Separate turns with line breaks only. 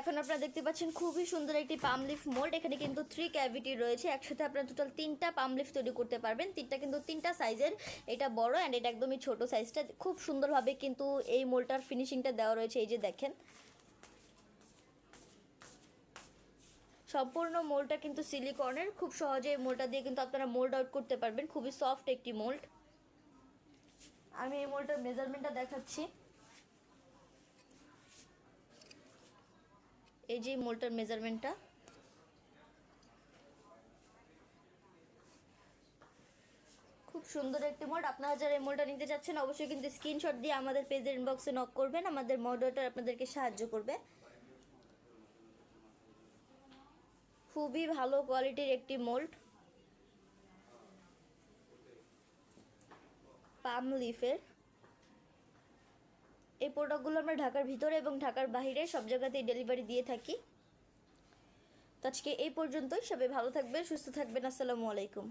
এখন আপনারা দেখতে পাচ্ছেন খুবই সুন্দর একটি পাম লিফ মোল্ড। এখানে কিন্তু থ্রি ক্যাভিটি রয়েছে। একসাথে আপনারা টোটাল তিনটা পাম লিফ তৈরি করতে পারবেন। তিনটা কিন্তু তিনটা সাইজের এটা বড় অ্যান্ড এটা একদমই ছোট সাইজটা খুব সুন্দরভাবে কিন্তু এই মোল্ডটার ফিনিশিংটা দেওয়া রয়েছে। এই যে দেখেন। সম্পূর্ণ মোল্ডটা কিন্তু সিলিকনের খুব সহজে এই মোল্ডটা দিয়ে কিন্তু আপনারা মোল্ড আউট করতে পারবেন। খুবই সফট একটি মোল্ড। আমি এই মোল্ডটার মেজারমেন্টটা দেখাচ্ছি। এই যে মোল্ডটার মেজারমেন্টটা। খুব সুন্দর একটি মোল্ড। আপনারা যারা এই মোল্ডটা নিতে চাচ্ছেন, অবশ্যই কিন্তু স্ক্রিনশট দিয়ে আমাদের পেজের ইনবক্সে নক করবেন। আমাদের মডেলটার আপনাদেরকে সাহায্য করবে। খুবই ভালো কোয়ালিটির একটি মোল্ড পাম লিফের প্রোডাক্টগুলো আমরা ঢাকার ভিতরে এবং ঢাকার বাহিরে সব জায়গাতেই ডেলিভারি দিয়ে থাকি। তো আজকে এই পর্যন্তই। সবাই ভালো থাকবেন, সুস্থ থাকবেন। আসসালামু আলাইকুম।